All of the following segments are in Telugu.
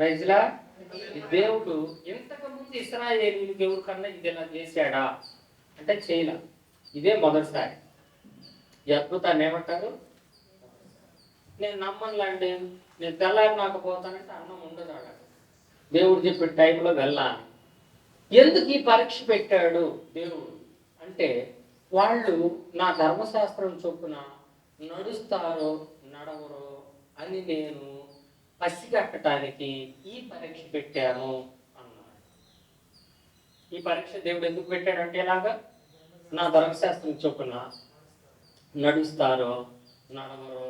ప్రైజ్లా దేవుడు ఇంతకు ముందు ఇస్రాయేలీలకు ఎవరికన్నా ఇది ఇలా చేశాడా? అంటే చేయలే. ఇదే మొదటిసారి. ఈ అద్భుతాన్ని ఏమంటారు? నేను నమ్మనులేండి. నేను తెల్లారి నాకు పోతానంటే అన్నం ఉండదు అడ దేవుడు చెప్పిన టైంలో వెళ్ళాలి. ఎందుకు ఈ పరీక్ష పెట్టాడు దేవుడు? అంటే వాళ్ళు నా ధర్మశాస్త్రం చొప్పున నడుస్తారో నడవరో అని నేను పసిగట్టడానికి ఈ పరీక్ష పెట్టాను అన్నాడు. ఈ పరీక్ష దేవుడు ఎందుకు పెట్టాడంటే ఇలాగా నా ధర్మశాస్త్రం చొప్పున నడుస్తారో నడవరో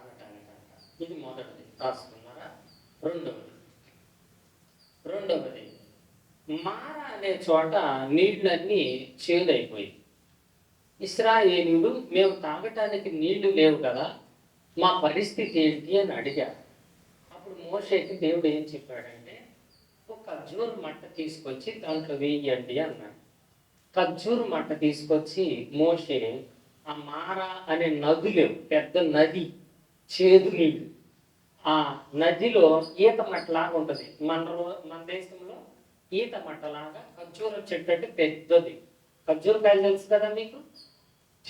అనటానికంట ఇది మొదటిది. రాసుకున్నారా? రెండవది. రెండవది మార అనే చోట నీళ్ళన్నీ చేదైపోయి ఇస్రాయేలీలు మేము తాగటానికి నీళ్ళు లేవు కదా మా పరిస్థితి ఏంటి? అని అడిగారు అప్పుడు మోషేకి దేవుడు ఏం చెప్పాడంటే ఒక ఖర్జూర్ మట్ట తీసుకొచ్చి దాంట్లో వేయండి అన్నాడు. ఖర్జూర్ మట్ట తీసుకొచ్చి మోషే ఆ మార అనే నది లేవు పెద్ద నది చేదు నీళ్ళు. ఆ నదిలో ఈత మట్టలాగా ఉంటుంది. మన రో- మన దేశంలో ఈత మట్టలాగా ఖర్జూర చెట్టు అంటే పెద్దది. ఖర్జూర కాయలు తెలుసు కదా మీకు?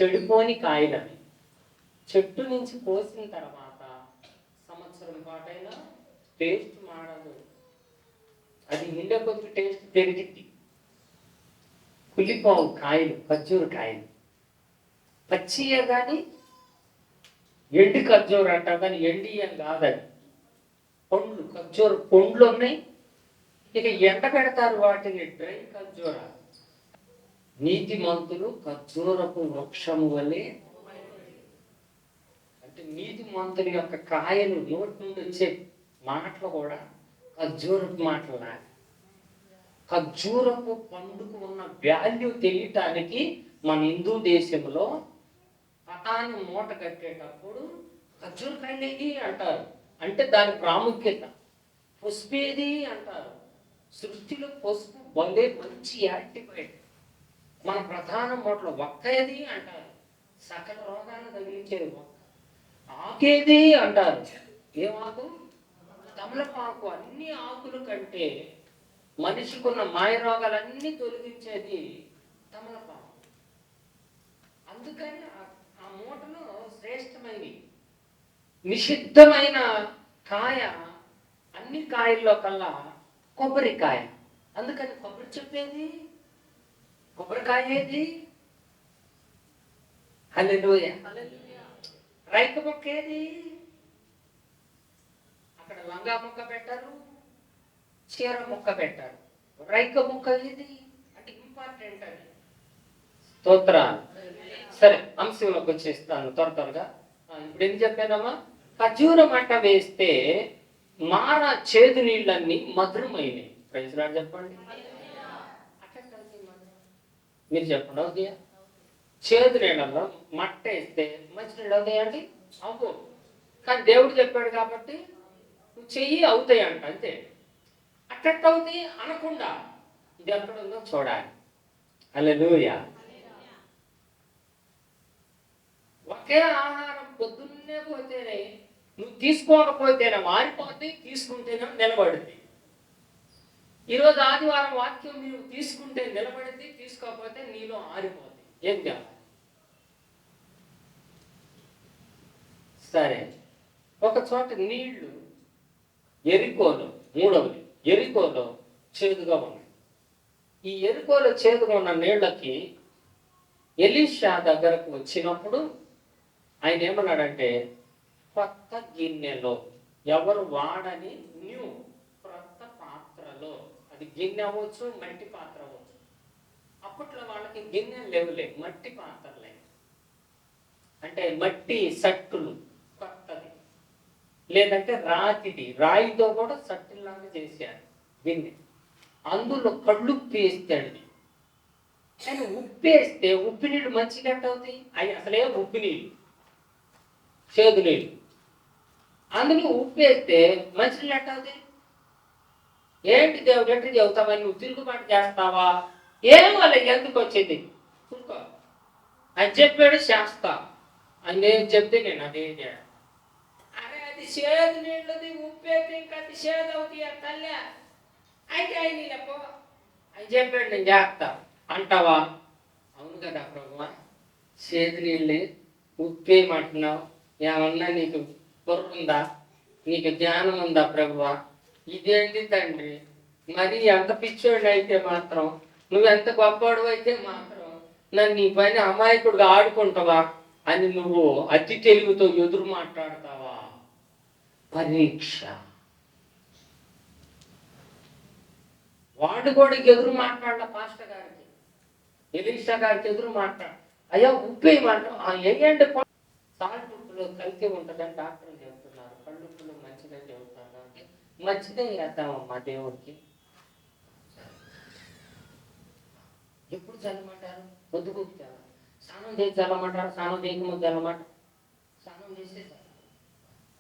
చెడిపోని కాయలు అవి. చెట్టు నుంచి కోసిన తర్వాత సంవత్సరం పాటైనా టేస్ట్ మాడదు అది నిండే కొద్ది టేస్ట్ పెరిగిద్ది కులిపోవు కాయలు ఖర్జూరు కాయలు. పచ్చియే కానీ ఎండి ఖర్జూర అంట కానీ ఎండి కాదని పండ్లు ఖర్జూరు పండ్లు ఉన్నాయి. ఇక ఎండ పెడతారు వాటిని డ్రై ఖర్జూర. నీతి మంతులు ఖర్జూరపు వృక్షము వలె అంటే నీతి మంతుల యొక్క కాయలు నోటి నుండి వచ్చే మాటలు కూడా ఖర్జూరపు మాటలు లాగా. ఖర్జూరపు పండుకు ఉన్న వాల్యూ తెలియటానికి మన హిందూ దేశంలో పటాన్ని మూట కట్టేటప్పుడు ఖర్జూర అంటారు. అంటే దాని ప్రాముఖ్యత. పసుపేది అంటారు. సృష్టిలో పసుపు భలే మంచి యాంటిబయోటిక్. మన ప్రధాన మూటలు ఒక్కేది అంటారు. సకల రోగాలను తగిలించేది ఒక్క ఆకేది అంటారు. ఏం ఆకు? తమలపాకు అన్ని ఆకుల కంటే మనిషికున్న మాయ రోగాలన్నీ తొలగించేది తమలపాకు. అందుకని ఆ- మూటలో శ్రేష్టమైనవి నిషిద్ధమైన కాయ అన్ని కాయల్లో కల్లా కొబ్బరికాయ. అందుకని కొబ్బరి చెప్పేది? కొబ్బరికాయ ఏది? హల్లెలూయా. రైక మొక్క ఏది? అక్కడ లంగా మొక్క పెట్టారు చీర మొక్క పెట్టారు. రైక మొక్క ఏది అంటే ఇంపార్టెంట్ అది. స్తోత్రాలు. సరే అంశంలోకి వచ్చేస్తాను త్వర త్వరగా. ఇప్పుడు ఏం చెప్పానమ్మా? ఖర్జూర మట్ట వేస్తే మార చేదు నీళ్ళన్నీ మధురమైనవి ప్రైజ్ రాడు చెప్పండి. మీరు చెప్పండి అవుతాయా చేదు నీళ్ళలో మట్ట వేస్తే మంచి నీళ్ళు అవుతాయండి? అవు కానీ దేవుడు చెప్పాడు కాబట్టి నువ్వు చెయ్యి అవుతాయి అంట అంతే. అట్ట అవుతాయి అనకుండా ఇది ఎక్కడ ఉందో చూడాలి. అల్లెలూయా ఒకే ఆహారం పొద్దున్నే పోతేనే నువ్వు తీసుకోకపోతేనే మారిపోద్ది తీసుకుంటేనే నిలబడింది ఈరోజు ఆదివారం వాక్యం నీవు తీసుకుంటే నిలబడింది తీసుకోకపోతే నీలో ఆరిపోద్ది ఏం చేయాలి సరే. ఒక చోట నీళ్ళు ఎరికోను మూడవది. ఎరికోలో చేదుగా ఉన్నాయి ఈ ఎరుకోలో చేదుగా ఉన్న నీళ్ళకి ఎలీషా దగ్గరకు వచ్చినప్పుడు ఆయన ఏమన్నాడంటే కొత్త గిన్నెలో ఎవరు వాడని న్యూ కొత్త పాత్రలో. అది గిన్నె అవ్వచ్చు మట్టి పాత్ర అవ్వచ్చు. అప్పట్లో వాళ్ళకి గిన్నెలు లేవులే మట్టి పాత్రలే. అంటే మట్టి సట్టులు. లేదంటే రాతిది. రాయితో కూడా సట్టిల్లాగా చేశాడు దీన్ని అందులో కళ్ళు వేస్తాడు కానీ ఉప్పేస్తే ఉప్పు నీళ్ళు మంచి ఎట్ట అవుతాయి? అవి అసలే ఉప్పు నీళ్ళు. చేదు నీళ్ళు. అందులో ఉప్పేస్తే మంచి నీళ్ళు ఎట్ట అవుతాయి? ఏంటి దేవుడు ఎట్టు చెబుతామని నువ్వు తిరుగుబాటు చేస్తావా? ఏం వాళ్ళ ఎందుకు వచ్చింది? అని చెప్పాడు శాస్త అని నేను చెప్తే నేను అదే చేయాలి అరే నీళ్ళది ఉప్పేస్తే ఇంకా అది అవుతాయి తల్లి. అయితే ఆయన పో అని చెప్పాడు నేను చేస్తా అంటావా? అవును కదా ప్రభువా చేతి నీళ్ళే ఉప్పేయమంటున్నావు ఏమన్నా నీకు బుర్ర ఉందా నీకు జ్ఞానం ఉందా ప్రభువా ఇదేంటి తండ్రి? మరి ఎంత పిచ్చోడు అయితే మాత్రం నువ్వెంత గొప్పవాడు అయితే మాత్రం నన్ను నీ పని అమాయకుడుగా ఆడుకుంటావా? అని నువ్వు అతి తెలుగుతో ఎదురు మాట్లాడతావా? పరీక్ష. వాడు కూడా ఎదురు మాట్లాడాల పాస్టర్ గారికి. ఎలీషా గారికి ఎదురు మాట్లాడు అయ్యా ఉప్పేయమాట వేయండి సాల్ట్ ఉప్పులో కలిసి ఉంటుందని డాక్టర్లు చెబుతున్నారు కళ్ళుప్పులో మంచిదని చెబుతున్నారు కాబట్టి మంచిదే చేద్దామమ్మా దేవుడికి. ఎప్పుడు చల్లమంటారు? పొద్దు కూర్చారు స్నానం చేసి చల్లమంటారు? స్నానం చేయకముందు చల్లమంటారు? స్నానం చేసే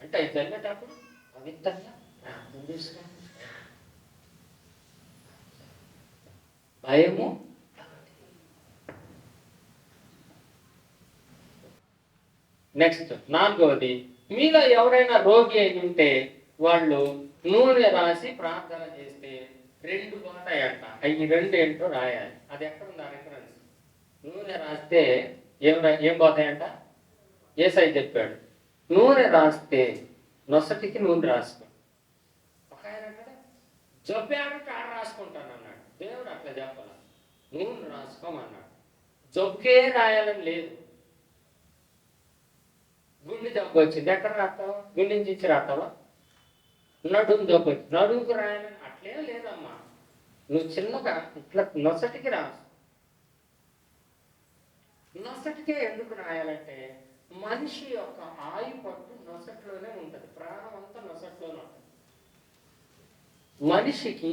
అంటే అవి చల్లేటప్పుడు పవిత్రంగా ప్రార్థన చేసుకోండి. భయము నెక్స్ట్ నాలుగవది మీలో ఎవరైనా రోగి అయి ఉంటే వాళ్ళు నూనె రాసి ప్రార్థన చేస్తే రెండు పోతాయంట. అవి రెండు ఏంటో రాయాలి. అది ఎక్కడ ఉంది రెఫరెన్స్ నూనె రాస్తే ఏం ఏం పోతాయంట? ఏసై చెప్పాడు. నూనె రాస్తే నొసటికి నూనె రాసుకో ఒక ఆయన అంటాడు జబ్బేమంటే ఆడ రాసుకుంటాను అన్నాడు. దేవుడు అట్లా చెప్పాల? నూనె రాసుకోమన్నాడు. జబ్బే రాయాలని లేదు. గుండె జబ్బు వచ్చింది. ఎక్కడ రాస్తావు? గుండె నుంచి రాస్తావా? నడుము జబ్బు వచ్చింది. నడుముకు రాయాలని అట్లే లేదమ్మా. నువ్వు చిన్నగా ఇట్లా నొసటికి రాసు. నొసటికే ఎందుకు రాయాలంటే మనిషి యొక్క ఆయు పట్టు నొసట్లోనే ఉంటుంది. ప్రాణం అంతా నొసట్లోనే ఉంటుంది. మనిషికి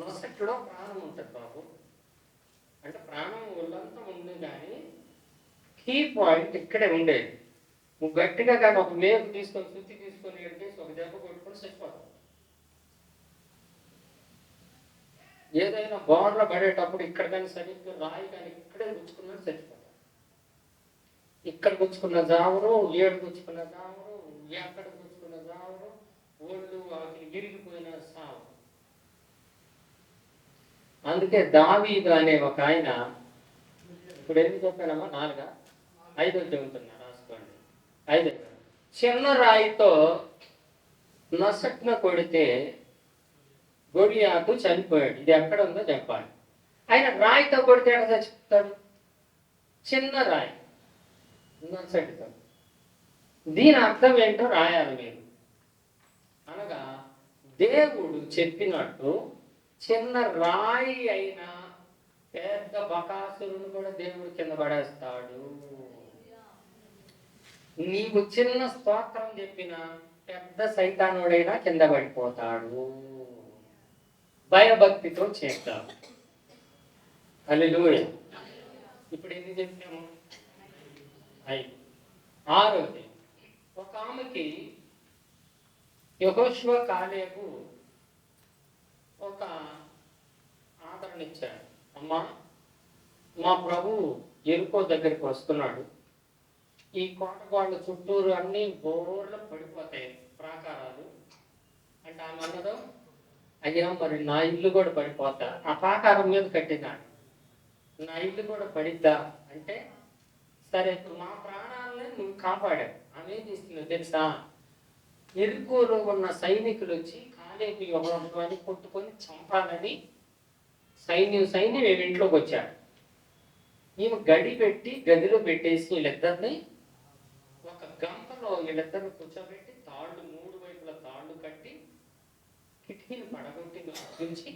నొసట్లో ప్రాణం ఉంటుంది బాబు. అంటే ప్రాణం ఒళ్ళంతా ఉంది కానీ కీ పాయింట్ ఇక్కడే ఉండేది నువ్వు గట్టిగా కానీ ఒక మేకు తీసుకొని సుత్తి తీసుకొని ఎడికేసి ఒక దెబ్బ కొట్టుకొని చచ్చిపోతావు. ఏదైనా బోర్లో పడేటప్పుడు ఇక్కడ కానీ సరిగ్గా రాయి కానీ ఇక్కడే గుచ్చుకున్నా చచ్చిపోతావు. ఇక్కడ గుచ్చుకున్న జావురు ఏడు గుచ్చుకున్న జావురు ఎక్కడ గుచ్చుకున్న జావురు ఓళ్ళు వాటికి విరిగిపోయిన సావు. అందుకే దావీదు అనే ఒక ఆయన ఇప్పుడు ఎన్ని చెప్పానమ్మా నాలుగా? ఐదో చెబుతున్నా రాసుకోండి. ఐదో. చిన్న రాయితో నసట్న కొడితే గొడియాకు చనిపోయాడు. ఇది ఎక్కడ ఉందో చెప్పాలి. ఆయన రాయితో కొడితే ఎక్కడ చచ్చిపోతాడు? చిన్న రాయి. నొసటితో దీని అర్థం ఏంటో రాయాలి మీరు. అనగా దేవుడు చెప్పినట్టు చిన్న రాయి అయినా పెద్ద బకాసురుని కూడా దేవుడు కింద పడేస్తాడు. నీకు చిన్న స్తోత్రం చెప్పిన పెద్ద సైతానుడైనా కింద పడిపోతాడు. భయభక్తితో చేద్దాం హల్లెలూయా. ఇప్పుడు ఎందుకు చెప్పాము? ఐదు. ఆరోది ఒక ఆమెకి యహోష్వ కాలేకు ఒక ఆదరణ ఇచ్చాడు. అమ్మా మా ప్రభు ఎరుకో దగ్గరికి వస్తున్నాడు. ఈ కోట వాళ్ళ చుట్టూరు అన్ని బోర్లు పడిపోతాయి ప్రాకారాలు. అంటే ఆమె అన్నదో అయ్యా మరి నా ఇల్లు కూడా పడిపోతా. ఆ ప్రాకారం మీద కట్టినాడు నా ఇల్లు కూడా పడిద్దా? అంటే సరే ఇప్పుడు మా ప్రాణాలని నువ్వు కాపాడావు. అనేది ఇస్తున్నావు తెలుసా? ఎరుకోలో ఉన్న సైనికులు వచ్చి కాలేపు యువని కొట్టుకొని చంపాలని సైన్యం సైన్యం ఈమె ఇంట్లోకి వచ్చాడు ఈమె గడి పెట్టి గదిలో పెట్టేసి వీళ్ళిద్దరిని ఒక గంపలో వీళ్ళిద్దరిని కూర్చోబెట్టి తాళ్ళు మూడు వైపుల తాళ్ళు కట్టి కిటికీని పడగొట్టి నుంచి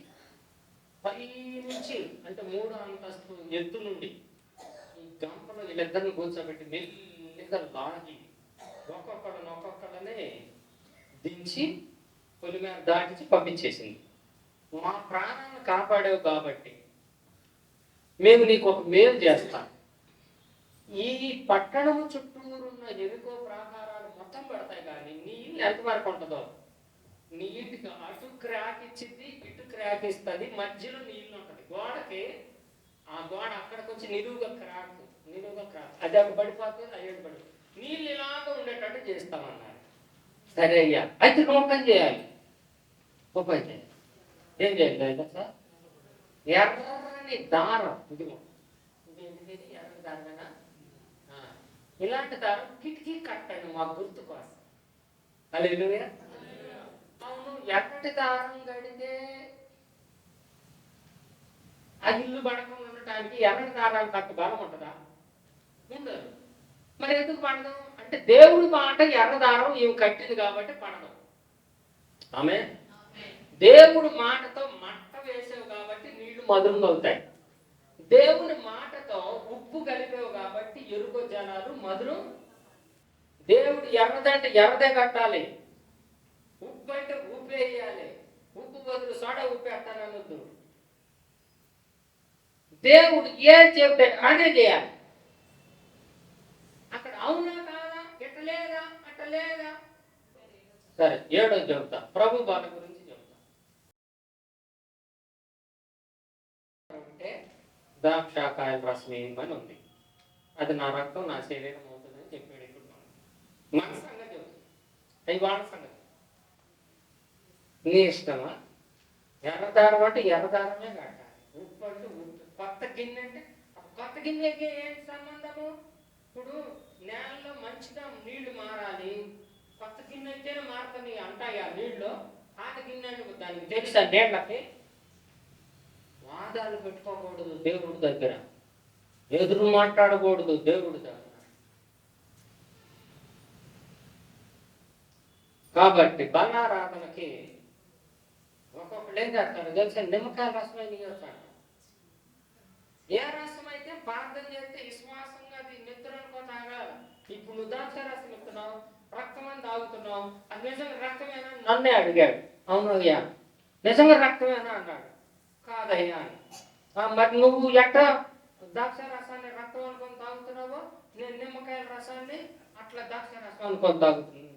పై నుంచి అంటే మూడు అంతస్తు ఎత్తు నుండి గంపలో వీళ్ళిద్దరిని కూర్చోబెట్టి మెల్లిగా లాగి ఒక్కొక్కళ్ళని ఒక్కొక్కళ్ళనే దించి పొలిమేర దాటించి పంపించేసింది. మా ప్రాణాలను కాపాడావు కాబట్టి మేము నీకు ఒక మేలు చేస్తాం. ఈ పట్టణము చుట్టూరున్న ఎరుకో ప్రాకారాలు మొత్తం పడతాయి కానీ నీ ఇల్లు ఎంత వరకు ఉంటుందో? నీ ఇంటికి అటు క్రాక్ ఇచ్చింది ఇటు క్రాక్ ఇస్తుంది మధ్యలో నీళ్ళు ఉంటుంది. గోడకి ఆ గోడ అక్కడికి వచ్చి నిలువుగా క్రాక్ నేను ఒక అది అక్కడ పడిపోతుంది అయ్యేది పడి నీళ్ళు ఇలాగ ఉండేటట్టు చేస్తామన్నారు. సరే అయ్యా. అయితే నువ్వు చేయాలి. ఉపాయం చేయాలి ఏం చేయాలి సార్? ఎర్రని దారం. ఇదిగో. ఎర్ర ఇది? దారమేనా? ఆ, ఇలాంటి దారం కిటికీ కట్టండి మా గుర్తు కోసం. అలేదు అవును ఎర్రటి దారం కడితే ఆ ఇల్లు పడకుండా ఉండటానికి ఎర్రటి దారాలు కట్ట బలం ఉంటుందా? ఉండదు. మరి ఎందుకు పడదు? అంటే దేవుడి మాట ఎర్ర దారం ఇవి కట్టింది కాబట్టి పడదు. ఆమె? దేవుడు మాటతో మట్ట వేసావు కాబట్టి నీళ్ళు మధురంగా అవుతాయి. దేవుని మాటతో ఉప్పు కలిపావు కాబట్టి ఎరుకు జనాలు మధురం. దేవుడు ఎర్రదంటే ఎర్రదే కట్టాలి. ఉప్పు అంటే ఉప్పు వేయాలి. ఉప్పు బదులు సోడా ఉప్పు వేస్తానన్నద్దు దేవుడు ఏం చెప్తే అదే చేయాలి. అక్కడ అవునా కాదా? ఇట్ట లేదా? అట్ట లేదా? సరే ఏడో చెబుతా. ప్రభు బాల గురించి చెబుతా. అంటే ద్రాక్షాకాయ రసం అని ఉంది? అది నా రక్తం నా శరీరం అవుతుందని చెప్పాడు ఇప్పుడు మన. సంగతి చెబుతా అవి వాళ్ళ సంగతి. నీ ఇష్టమా? ఎర్రదారం అంటే ఎర్రదారమే కట్టాలి ఉప్పు అంటే ఉప్పు. కొత్త గిన్నె అంటే కొత్త గిన్నెకి ఏం సంబంధము? ఇప్పుడు నేలలో మంచిగా నీళ్ళు మారాలి. కొత్త గిన్నె అయితేనే మారుతుంది అంటాయి ఆ నీళ్ళు పాత గిన్నె అంటే దానికి తెలుసా నీళ్ళకి? వాదాలు పెట్టుకోకూడదు దేవుడి దగ్గర. ఎదురు మాట్లాడకూడదు దేవుడి దగ్గర. కాబట్టి బలారాధనకి ఒక్కొక్కడు ఏం చేస్తారు? తెలిసిన నిమ్మకాయల రసమైన చేస్తాడు ఏ రసం అయితే ప్రార్థన చేస్తే విశ్వాసంగా అది నిద్ర అనుకో తాగాలి ఇప్పుడు నువ్వు ద్రాక్ష రసం ఇస్తున్నావు రక్తం అని తాగుతున్నావు అది నిజంగా రక్తమేనా నన్నే అడిగాడు. అవును అయ్యా నిజంగా రక్తమేనా అన్నాడు. కాదయ్యా మరి నువ్వు ఎట్ట ద్రాక్ష రసాన్ని రక్తం అనుకొని తాగుతున్నావో? నేను నిమ్మకాయల రసాన్ని అట్లా ద్రాక్ష రసం అనుకొని తాగుతున్నాను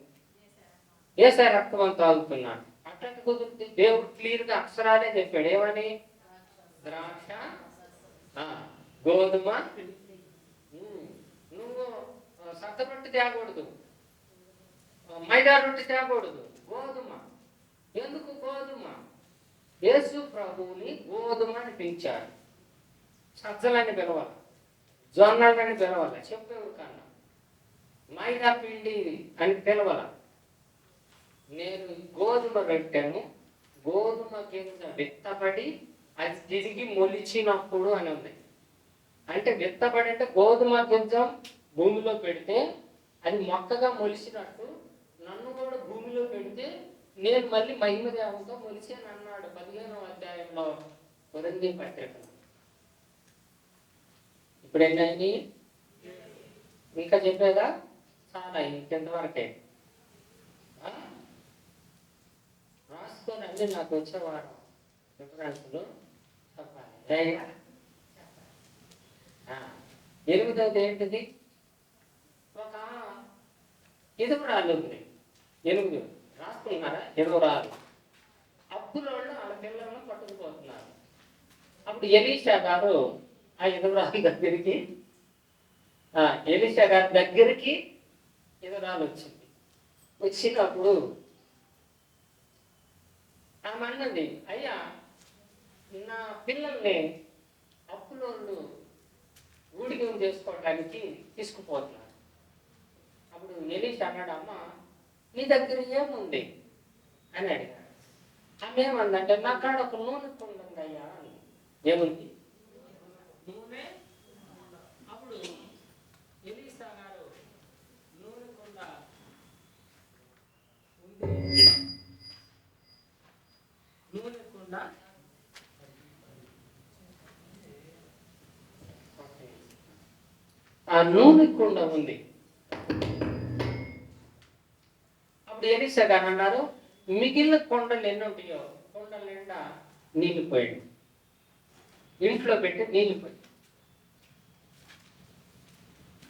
ఏసై రక్తం అని తాగుతున్నాను అట్లా కుదురుతుంది? దేవుడు క్లియర్గా అక్షరాలే చెప్పాడు. ఏమని? ద్రాక్ష గోధుమ. నువ్వు సత్త రొట్టె తేకూడదు. మైదా రొట్టె తేకూడదు. గోధుమ. ఎందుకు గోధుమ? యేసు ప్రభువుని గోధుమ అని పిలిచారు. సజ్జలని పిలవాలి. జొన్నలని పిలవాలి. చెప్పేవు కన్నా మైదా పిండి అని పిలవాల. నేను గోధుమ పెట్టాను. గోధుమ గింజ విత్తబడి అది తిరిగి మొలిచినప్పుడు అని ఉంది. అంటే విత్తబడి అంటే గోధుమ గింజ భూమిలో పెడితే అది మొక్కగా మొలిచినట్టు నన్ను కూడా భూమిలో పెడితే నేను మళ్ళీ మహిమదేవంతో మొలిచాను అన్నాడు పదిహేనవ అధ్యాయంలో కొరంది పత్రిక ఇప్పుడు ఏంటండి? ఇంకా చెప్పేదా? చాలా ఇంకెంతవరకే? ఆ? రాసుకొని అన్ని నాకు వచ్చేవారు రిఫరెన్స్లు ఎనిమిదవది ఏంటిది? ఒక ఎదుగురాలు ఉంది. ఎనిమిది. రాసుకున్నారా? ఎదుగురాలు అప్పులోళ్ళు వాళ్ళ పిల్లలను పట్టుకుపోతున్నారు. అప్పుడు ఎలీషా గారు ఆ ఎదుగురాలు దగ్గరికి ఆ, ఎలీషా గారి దగ్గరికి ఎదురాలు వచ్చింది. వచ్చినప్పుడు ఆమె అన్నది అయ్యా నా పిల్లల్ని అప్పులోళ్ళు ఊడిగం చేసుకోవడానికి తీసుకుపోతున్నారు. అప్పుడు ఎలీష్ అన్నాడు అమ్మ నీ దగ్గర ఏముంది? అని అడిగాడు. ఆమె ఏమందంటే నా కాడ ఒక నూనె కుండ అయ్యా అని. ఏముంది నూనె? అప్పుడు ఎలీసా గారు నూనె కొండ ఉంది నూనె కుండ ఓకే. ఆ నూనె కుండ ఉంది. అప్పుడు ఎలీసా గారు అన్నారు మిగిలిన కొండలు ఎన్ని ఉంటాయో కొండల నిండా నీళ్ళు పోయాడు. ఇంట్లో పెట్టి నీళ్ళు పోయి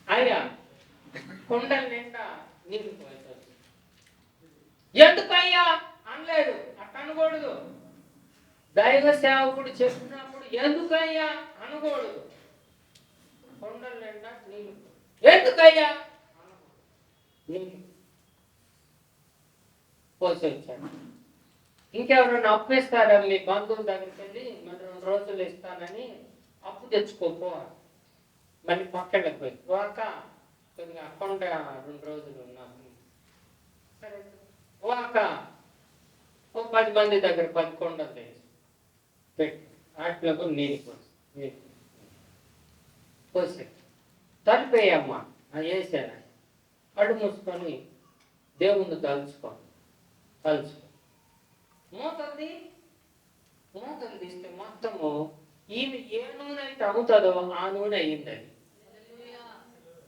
అయ్యా కొండల నిండా నీళ్ళు పోయాడు. ఎందుకయ్యా? అనలేదు. అట్ట అనకూడదు. దైవ సేవకుడు చెప్పినప్పుడు ఎందుకయ్యా? అనకూడదు. ఎందుకయ్యా? అనకూడదు. పోసి వచ్చాడు ఇంకెవరైనా అప్పు ఇస్తారా మీ బంధువుల దగ్గరికి వెళ్ళి? మరి రెండు రోజులు ఇస్తానని అప్పు తెచ్చుకోపో. మళ్ళీ పక్కకి పోయి. పోక కొద్దిగా అకౌంట్ రెండు రోజులు ఉన్నాము. సరే. ఓ పది మంది దగ్గర పది కొండలు పెట్టి. వాటిలో నీరు పోసి. నీరు పోసి. తలిపేయమ్మా వేసాను కళ్ళు మూసుకొని దేవుణ్ణి తలుచుకో తలుచుకో. మూతంది మూతలు తీస్తే మొత్తము ఈమె ఏ నూనె అయితే అమ్ముతుందో ఆ నూనె అయ్యింది అది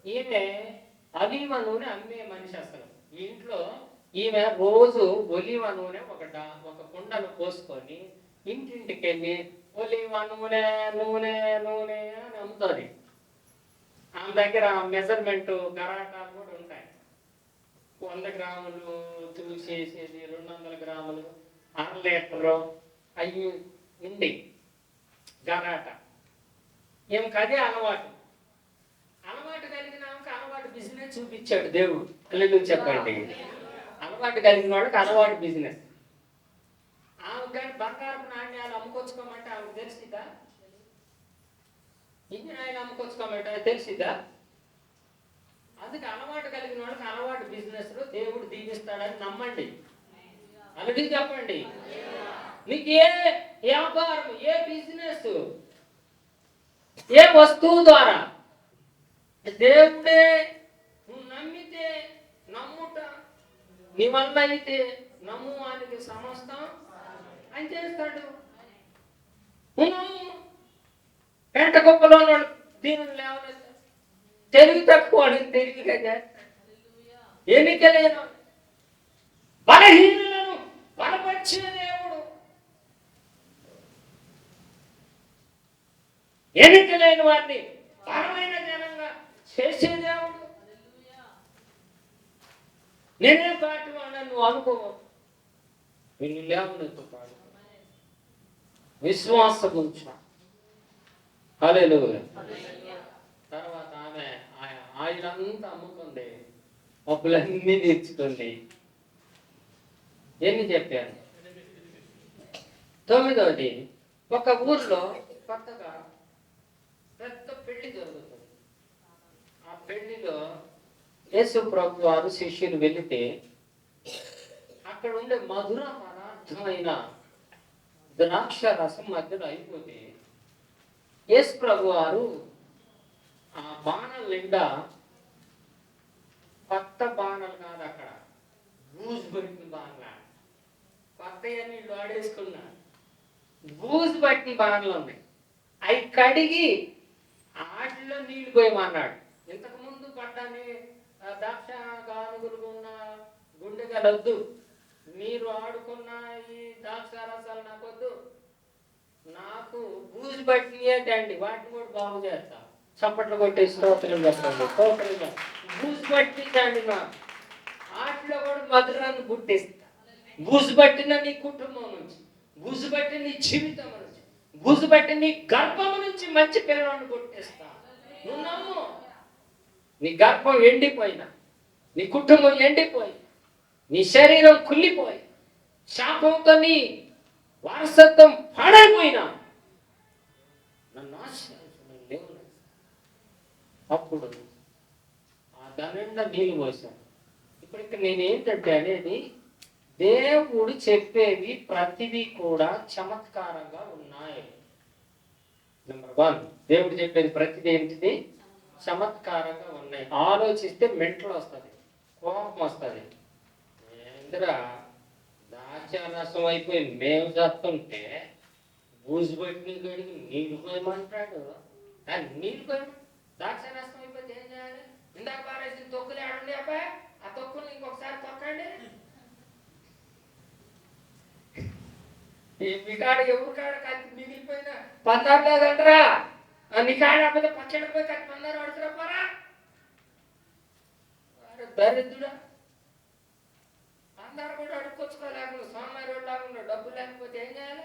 ఈమె అలీవ నూనె అమ్మే మనిషి అసలు. ఇంట్లో ఈమె రోజు ఒలివ నూనె ఒక డా- ఒక కుండను పోసుకొని ఇంటింటికి వెళ్ళి ఒలివ నూనె నూనె నూనె అని అమ్ముతుంది. ఆమె దగ్గర మెజర్మెంట్ గరాటాలు కూడా ఉంటాయి. వంద గ్రాములు చూసేసేది రెండు వందల గ్రాములు అర లీటరు అవి ఉంది గరాట. ఈమెకి అదే అలవాటు. అలవాటు కలిగిన ఆమెకు అలవాటు బిజినెస్ చూపించాడు దేవుడు. పిల్లలు చెప్పండి. అలవాటు కలిగిన వాడికి అలవాటు బిజినెస్ ఆమె కానీ బంగారపు నాణ్యాలు అమ్ముకొచ్చుకోమంటే ఆమెకు తెలిసిందా ఇంజిన్ ఆయన అమ్ముకొచ్చుకోమంటే తెలిసిదా? అందుకే అలవాటు కలిగిన వాళ్ళకి అలవాటు బిజినెస్లో దేవుడు దీవిస్తాడని నమ్మండి. అలాగే చెప్పండి. నీకు ఏ వ్యాపారం ఏ బిజినెస్ ఏ వస్తువు ద్వారా దేవుడే నువ్వు నమ్మితే నమ్ముట నీ వల్ల అయితే నమ్ము వానికి సమస్తం అని చేస్తాడు. నువ్వు పెంట గొప్పలో దీనిని లేవలేదు తెలివి తక్కువ వాడిని తెలివిగా చేస్తాడు? ఎన్నిక బలహీనులను బలపరిచే దేవుడు. ఎన్నిక లేని వారిని బలమైన జనంగా చేసే దేవుడు. నేనే పాటి వాడిని నువ్వు అనుకోవు వీళ్ళు లేవనెత్తు పాడు. విశ్వాసం గురించి హల్లెలూయా. తర్వాత ఆమె ఆయన ఆయిలంతా అమ్ముకుంది. అప్పులన్నీ తీర్చుకుంది. ఎన్ని చెప్పాను తొమ్మిదవది. ఒక ఊర్లో కొత్తగా పెద్ద పెళ్ళి జరుగుతుంది. ఆ పెళ్ళిలో యేసు ప్రభు వారు శిష్యులు వెళితే అక్కడ ఉండే మధుర పదార్థమైన ద్రాక్ష రసం మధ్యలో అయిపోతే యేసు ప్రభు వారు ఆ బాణల నిండా కొత్త బాణలు కాదు అక్కడ. బూజు పట్టిన బాణలు. కొత్త నీళ్ళు ఆడేసుకున్నాను బూజు పట్టిన బాణలు ఉన్నాయి. అవి కడిగి ఆటిలో నీళ్ళు పోయమన్నాడు. ఇంతకు ముందు పడ్డాని ద్రాక్ష గానుగులు ఉన్న గుండెగలొద్దు మీరు ఆడుకున్న ఈ దాక్ష రసాలు నాకొద్దు నాకు బూజు పట్టినయే వాటిని కూడా బాగు చేస్తా. చప్పట్లు కొట్టి స్తోత్రం చెప్పండి స్తోత్రం బూజు పట్టించండి నాకు వాటిలో కూడా మధురాన్ని పుట్టిస్తా. బూజు పట్టిన నీ కుటుంబం నుంచి బూజు పట్టిన నీ జీవితం నుంచి బూజు పట్టిన నీ గర్భం నుంచి మంచి పిల్లలను పుట్టిస్తా. నువ్వు నమ్ము. నీ గర్భం ఎండిపోయినా నీ కుటుంబం ఎండిపోయి నీ శరీరం కుళ్ళిపోయి శాపంతో నీ వారసత్వం పాడైపోయినా నన్ను ఆశ్రయించడం లేవు అప్పుడు ఆ దానిండా నీళ్ళు పోసాను ఇప్పుడు ఇక్కడ నేను ఏంటంటే అనేది దేవుడు చెప్పేవి ప్రతిదీ కూడా చమత్కారంగా ఉన్నాయి. నెంబర్ వన్ దేవుడు చెప్పేది ప్రతిదీ ఏంటిది? చమత్కారంగా ఉన్నాయి. ఆలోచిస్తే మెంటలు వస్తుంది కోపం వస్తుంది ఇందిరా ఆచారాసం అయిపోయి మేము చేస్తుంటే బూజు పట్టిన గడికి నీళ్ళు పోయమంటాడు నీళ్ళు పోయి ద్రాక్షారాసం అయిపోతే ఏం చేయాలి? ఇందాక పారేసిన తొక్కులు ఆడండి అబ్బాయి ఆ తొక్కులు ఇంకొకసారి తొక్కండి. ఈ మీ కాడ ఎవరి కాడ కత్తి మిగిలిపోయినా? పందారు లేదంటరా? ఆ నీ కాడ పచ్చడి పోయి కత్తి పందారు ఆడుతురా పోరా? దరిద్రుడా. అందరు కూడా అడుక్కొచ్చుకోలేకుండా సోమవారి రోడ్డు లేకుండా డబ్బు లేకపోతే ఏం చేయాలి?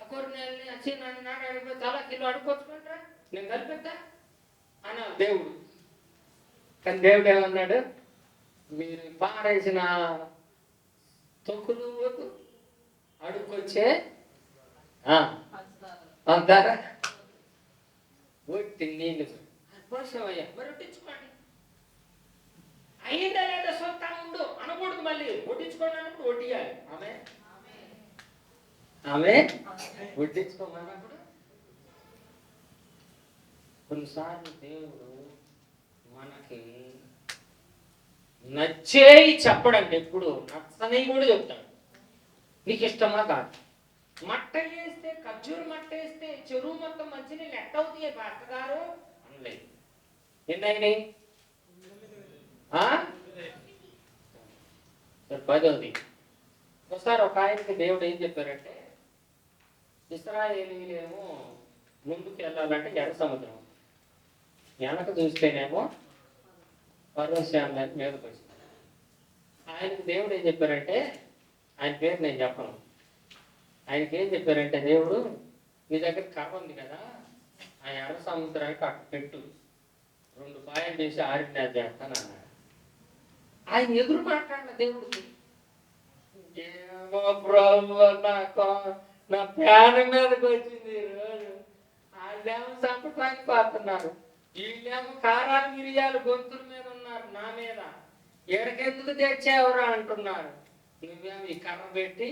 ఆ కూరగాయలని వచ్చి నన్ను నాడు అడిగిపోయి తల కిలో అడుక్కొచ్చుకుంటా నేను కలిపిద్దా అన్న దేవుడు. కానీ దేవుడు ఏమన్నాడు? మీరు పారేసిన తొక్కులు అడుక్కొచ్చే అంతారా? అంటారా ఒట్టి నీళ్ళు. పోసామయ్యా మరి అయిందా లేదా సొంత ఉండు. అనకూడదు మళ్ళీ. వడ్డించుకోండి అన్నప్పుడు వడ్డియాలి. ఆమె? ఆమె? వడ్డించుకోమన్నప్పుడు? కొన్నిసార్లు దేవుడు మనకి నచ్చేయి చెప్పడండి ఎప్పుడు నచ్చని కూడా చెప్తాడు. నీకు ఇష్టమా కాదు. మట్ట వేస్తే ఖర్జూరు మట్ట వేస్తే చెరువు మొత్తం మంచినీళ్ళు ఎట్ట అవుతాయి భర్త గారు? అనలేదు. ఎన్నైనాయి? పదవది ఒకసారి ఒక ఆయనకి దేవుడు ఏం చెప్పారంటే ఇస్రాయేలీలేమో ముందుకు వెళ్ళాలంటే ఎర్ర సముద్రం. వెనక చూస్తేనేమో పర్వశాల మీదకి వచ్చింది ఆయనకు దేవుడు ఏం చెప్పారంటే ఆయన పేరు నేను చెప్పను. ఆయనకి ఏం చెప్పారంటే దేవుడు మీ దగ్గర కర్ర ఉంది కదా ఆ ఎర్ర సముద్రానికి అక్కడ పెట్టు. రెండు పాయలు చేసి ఆరిన చేస్తాను అన్నాడు. ఆయన ఎదురు మాట్లాడిన దేవుడికి ఏమో ప్రభు నాకు నా ప్రాణ మీదకి వచ్చింది. ఈ రోజు వాళ్ళేమో చంపడానికి పోతున్నారు. వీళ్ళేమో కారాలు మిరియాలు గొంతుల మీద ఉన్నారు నా మీద. ఎడకెందుకు తెచ్చేవరా? అంటున్నారు. నువ్వేమో ఈ కర్ర పెట్టి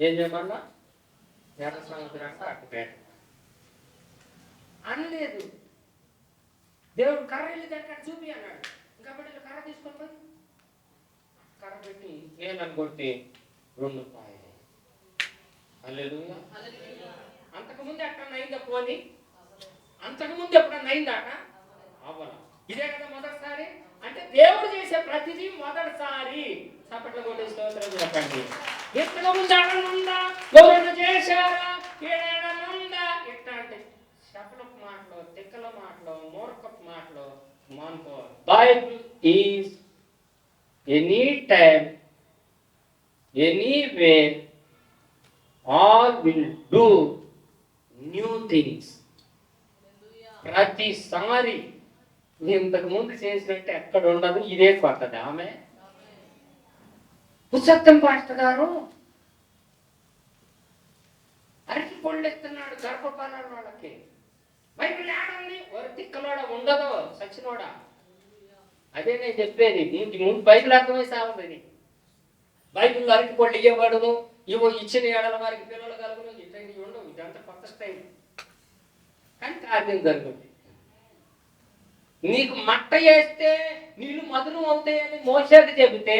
ఏం చెప్పన్నా ఎర్ర సముద్రానికి అట్టు పెట్ట. అనలేదు. దేవుడు కర్ర వెళ్ళి దగ్గర చూపి అన్నాడు. ఇంకా బిడ్డలు కర్ర తీసుకొని పోయి కర్ర పెట్టి నేను కొట్టి రెండు పాయలు. హల్లెలూయా. అంతకు ముందు ఎక్కడ అయిందా పోని? అంతకు ముందు ఎప్పుడన్నా అయిందాట అవ్వల. ఇదే కదా మొదటిసారి? అంటే దేవుడు చేసే ప్రతిదీ మొదటిసారి. చప్పట్ల కొట్టి స్తోత్రం చెప్పండి. ఇంతకు ముందు అడనుందా గౌరవ చేశారా? ఏడనుందా ఇట్లా అంటే శపలపు మాటలు తిక్కల మాటలు మూర్ఖపు మాటలు మానుకో Bible is any time any way all will do new things ప్రతిసారి ఇంతకు ముందు చేసినట్టు ఎక్కడ ఉండదు ఇదే కొత్తది ఆమె? పుసత్తం పాస్టర్ గారు అరటి పళ్ళు ఎత్తున్నాడు గర్భఫలాలు వాళ్ళకి. బైబిల్ ఏడుంది వరి తిక్కలోడ ఉండదు సచినోడా అదే నేను చెప్పేది దీనికి ముందు బైబిల్ అర్థమై సాగుతుంది బైబిల్ అరటి పళ్ళు ఇవ్వబడదు ఇవో ఇచ్చిన ఏడల వారికి పిల్లలు కలుగును ఇట్లాంటివి ఉండవు ఇదంతా కొత్త స్టైల్. కానీ కార్యం జరుగుతుంది? నీకు మట్ట వేస్తే నీళ్ళు మధురం అవుతాయని మోసేది చెబితే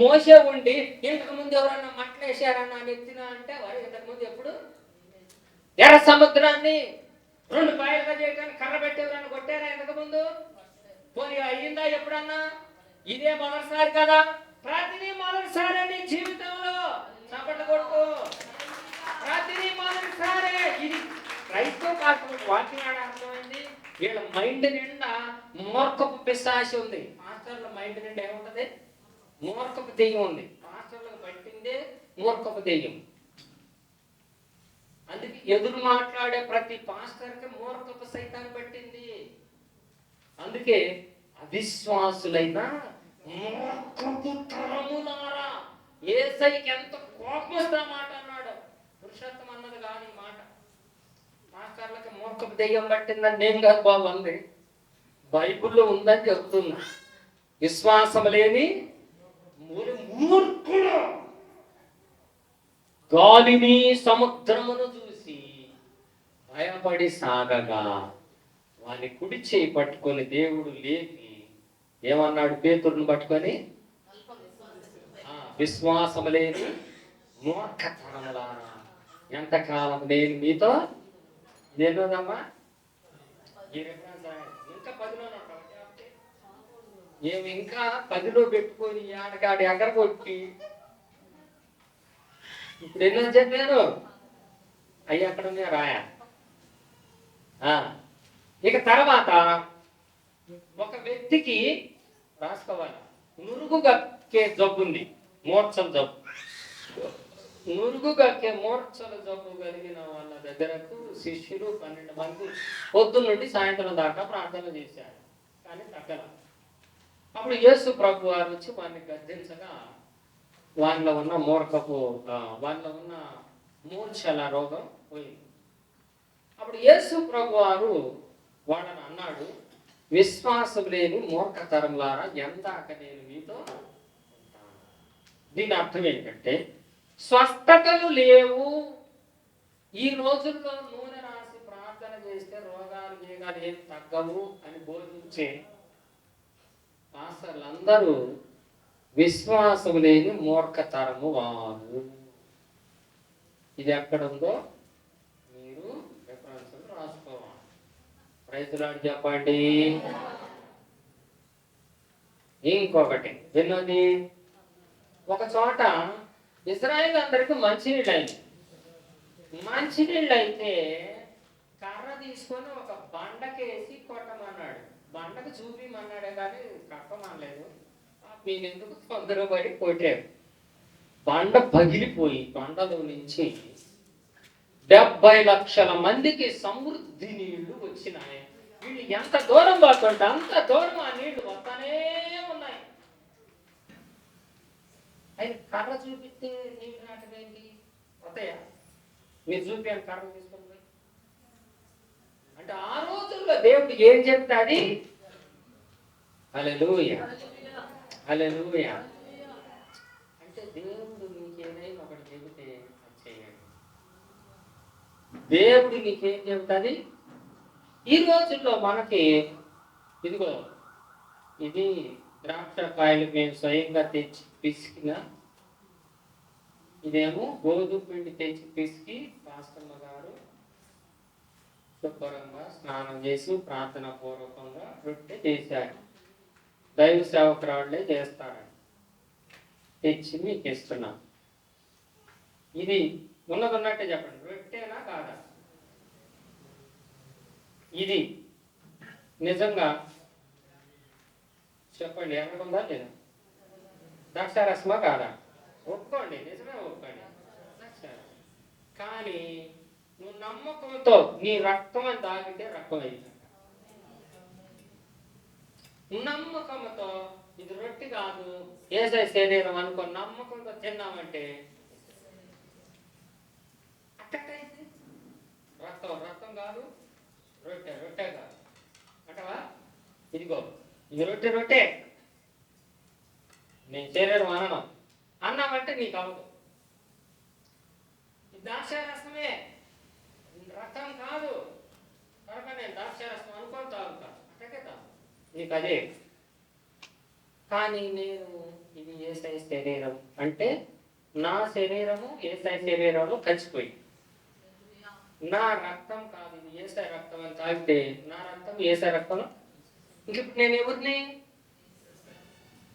మోసే ఉండి ఇంతకు ముందు ఎవరన్నా మట్టలు వేసారన్నా నెత్తిన అంటే వారు ఇంతకు ముందు ఎప్పుడు? ఎర్ర సముద్రాన్ని రెండు పాయలుగా చేయడానికి కర్ర పెట్టి ఎవరన్నా కొట్టారా ఇంతకుముందు పోనీ అయ్యిందా ఎప్పుడన్నా? ఇదే మొదటిసారి కదా? ప్రతిదీ మొదటిసారి నీ జీవితంలో. చప్పట్లు కొడుకో ప్రతిదీ మొదటిసారి. ఇది క్రైస్తవ పాత్ర వాక్యం ఆడ అర్థమైంది వీళ్ళ మైండ్ నిండా మూర్ఖపు పిశాసి ఉంది. మాస్టర్ల మైండ్ నిండా ఏముంటది? మూర్ఖపు దెయ్యం ఉంది. మాస్టర్లకు పట్టిందే మూర్ఖపు దెయ్యం. అందుకే ఎదురు మాట్లాడే ప్రతి పాస్టర్కి మూర్ఖపు సైతాన్ని పట్టింది. అందుకే అవిశ్వాసులైన ఏసైకి ఎంత కోపం మాట అన్నాడు. పురుషోత్తం అన్నది కాని ఈ మాట. మాస్టర్లకి మూర్ఖపు దెయ్యం పట్టిందని నేను కాదు బాబు అంది. ఉందని చెప్తున్నా. విశ్వాసం లేని మూర్ఖుడు గాలిని సముద్రమును చూసి భయపడి సాగగా వాని కుడి చేయి పట్టుకొని దేవుడు లేపి ఏమన్నాడు? పేతురుని పట్టుకొని? విశ్వాసం లేని మూర్ఖతనములా. ఎంతకాలం నేను మీతో ఏదోదమ్మా ఇంకా పదిలో మేము ఇంకా పదిలో పెట్టుకొని ఆడకాడి ఎగర కొట్టి ఇప్పుడు ఎన్నో చెప్పాను అయ్యి అక్కడ ఉన్నాయి రాయా ఇక తర్వాత ఒక వ్యక్తికి రాసుకోవాలి. నురుగు గక్కే జబ్బు ఉంది మూర్ఛల జబ్బు. నురుగు గక్కే మూర్ఛల జబ్బు కలిగిన వాళ్ళ దగ్గరకు శిష్యులు పన్నెండు మంది పొద్దున్న నుండి సాయంత్రం దాకా ప్రార్థన చేశారు. కానీ తగ్గల. అప్పుడు యేసు ప్రభు వారు వచ్చి వారిని గద్దించగా వాళ్ళలో ఉన్న మూర్ఖపు వాళ్ళలో ఉన్న మూర్ఛల రోగం పోయింది. అప్పుడు యేసు ప్రభు వారు వాళ్ళని అన్నాడు విశ్వాసం లేని మూర్ఖతరంలారా ఎందాక నేను మీతో దీని అర్థం ఏంటంటే స్వస్థతలు లేవు. ఈ రోజుల్లో నూనె రాసి ప్రార్థన చేస్తే రోగాలు వేగాలు ఏం తగ్గవు అని బోధించే పాస్టర్లందరూ విశ్వాసం లేని మూర్ఖతరము వారు. ఇది ఎక్కడుందో ఉందో మీరు రెఫరెన్స్ రాసుకోవాలి రైతులాడు చెప్పండి. ఇంకొకటి ఎన్నోది ఒక చోట ఇజ్రాయిల్ అందరికి మంచినీళ్ళు అయింది మంచినీళ్ళు అయితే కర్ర తీసుకొని ఒక బండకేసి కొట్టమన్నాడు. బండకు చూపిమన్నాడే కానీ కట్టమనలేదు. మీరు ఎందుకు తొందరపడి కొట్టారు? బండ పగిలిపోయి బండలో నుంచి డెబ్బై లక్షల మందికి సమృద్ధి నీళ్ళు వచ్చినాయి. ఎంత దూరం పోతుంటే అంత దూరం ఆ నీళ్ళు వస్తానే ఉన్నాయి. ఆయన కర్ర చూపిస్తే నీళ్ళు నాటదేంటి వస్తాయా మీరు చూపించండి కర్ర తీసుకొని అంటే ఆ రోజుల్లో దేవుడు ఏం చెప్తాది హల్లెలూయా. హల్లెలూయా. అంటే దేవుడు నీకు ఒకటి చెబితే చేయండి. దేవుడు నీకేం చెబుతుంది ఈ రోజుల్లో మనకి ఇదిగో ఇది ద్రాక్ష కాయలు మేము స్వయంగా తెచ్చి పిసికిన ఇదేమో గోధుమ పిండి తెచ్చి పిసికి పాస్తమ్మ గారు శుభ్రంగా స్నానం చేసి ప్రార్థన పూర్వకంగా రొట్టె చేశారు. దైవ సేవకురాళ్ళే చేస్తారని తెచ్చి మీకు ఇస్తున్నా. ఇది ఉన్నది ఉన్నట్టే చెప్పండి. రొట్టెనా కాదా? ఇది నిజంగా చెప్పండి ఎక్కడుందా లేదా? ద్రాక్షారసమా కాదా? ఒప్పుకోండి నిజమే ఒప్పుకోండి. కానీ నువ్వు నమ్మకంతో నీ రక్తం అని తాగితే రక్తం అయింది. నమ్మకంతో ఇది రొట్టె కాదు ఏసై శరీరం అనుకో నమ్మకంతో తిన్నామంటే రక్తం రక్తం కాదు. రొట్టె రొట్టె కాదు. అంటవా? ఇదిగో ఇది రొట్టె రొట్టె. నేను శరీరం అనను అన్నామంటే నీకు అవదు. ఇది ద్రాక్షారసమే. రక్తం కాదు. కనుక నేను ద్రాక్షారసం అనుకొని తాగుతా. అట్టకే తాగు. నీకు అదే. కానీ నేను ఇది ఏ ఏసై శరీరం? అంటే నా శరీరము ఏ ఏసై శరీరంలో కలిసిపోయి? నా రక్తం కాదు ఇది ఏసై రక్తం అని తాగితే నా రక్తం ఏసై రక్తం ఇంక ఇప్పుడు నేను ఎవరిని?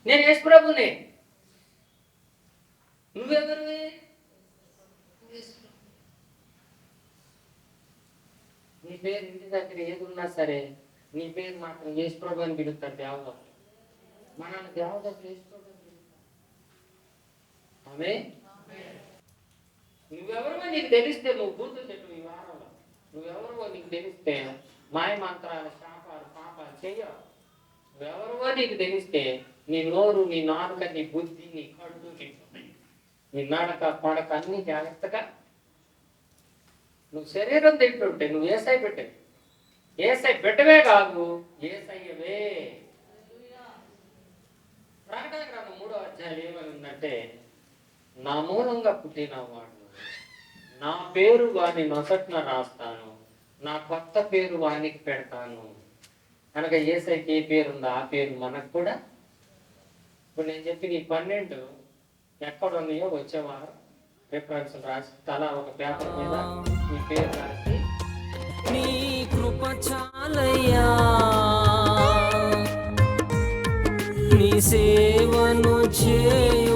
నేను యేసు ప్రభుని నువ్వెవరివి? నీ పేరు ఇంటి దగ్గర ఏది ఉన్నా సరే నీ పేరు మాత్రం యేసు ప్రభు అని పిలుస్తారు దేవత మనల్ని దేవత యేసు ప్రభు అని పిలుస్తారు. ఆమె నువ్వెవరో నీకు తెలిస్తే నువ్వు బూతులు చెప్పు ఈ వారంలో. నువ్వెవరో నీకు తెలిస్తే మాయ మంత్రాలు శాపాలు పాపాలు చెయ్యవు. నువ్వెవరో నీకు తెలిస్తే నీ నోరు నీ నాలుక నీ బుద్ధి నీ కళ్ళు నీ నీ నడక పడక అన్ని జాగ్రత్తగా నువ్వు శరీరం తింటుంటే నువ్వు ఏసై పెట్టే ఏసై పెట్టవే కాదు ఏసయ్యవే. ప్రకటన గ్రంథం మూడో అధ్యాయం ఏమని ఉందంటే నా మూలంగా పుట్టిన వాడు నా పేరు వాని నొసట్న రాస్తాను. నా కొత్త పేరు వానికి పెడతాను. కనుక ఏసైకి ఏ పేరు ఉందో ఆ పేరు మనకు కూడా. ఇప్పుడు నేను చెప్పిన ఈ పన్నెండు ఎక్కడ ఉన్నాయో వచ్చేవారు. రిఫరెన్స్ రాసి తలా ఒక పేపర్ మీద మీ పేరు రాసి. నీ కృప చాలయ్యా. నీ సేవను చేయు